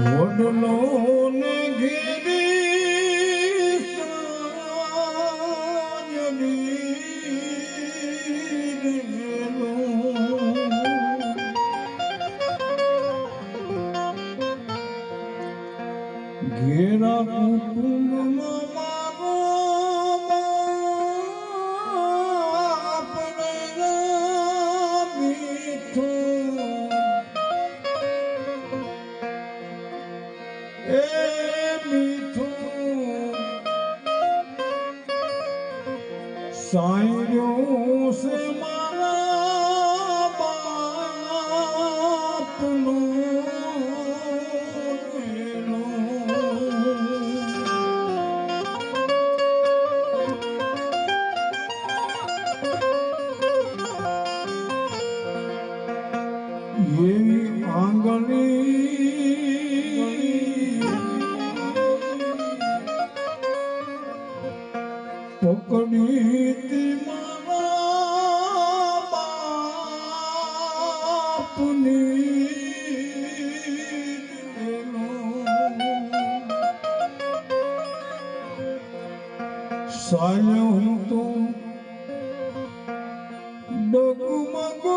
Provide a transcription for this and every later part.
વડલો ને ઘેરી. ઘેરા કુટુંબમાં એ મીઠું સાંઈડ્યું છે મારા બાપનો એવી આંગળી પકડી તી મારા બાપની. સાયો હું તો ડગમગો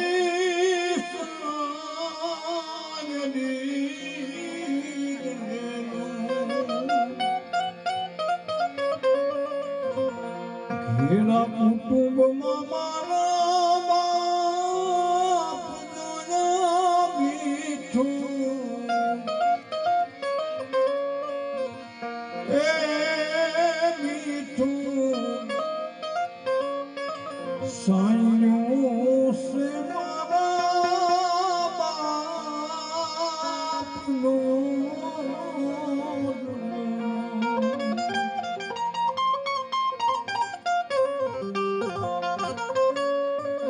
મેરા કુટુંબમાં મારો બાપ મીઠું. એ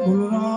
বলরাম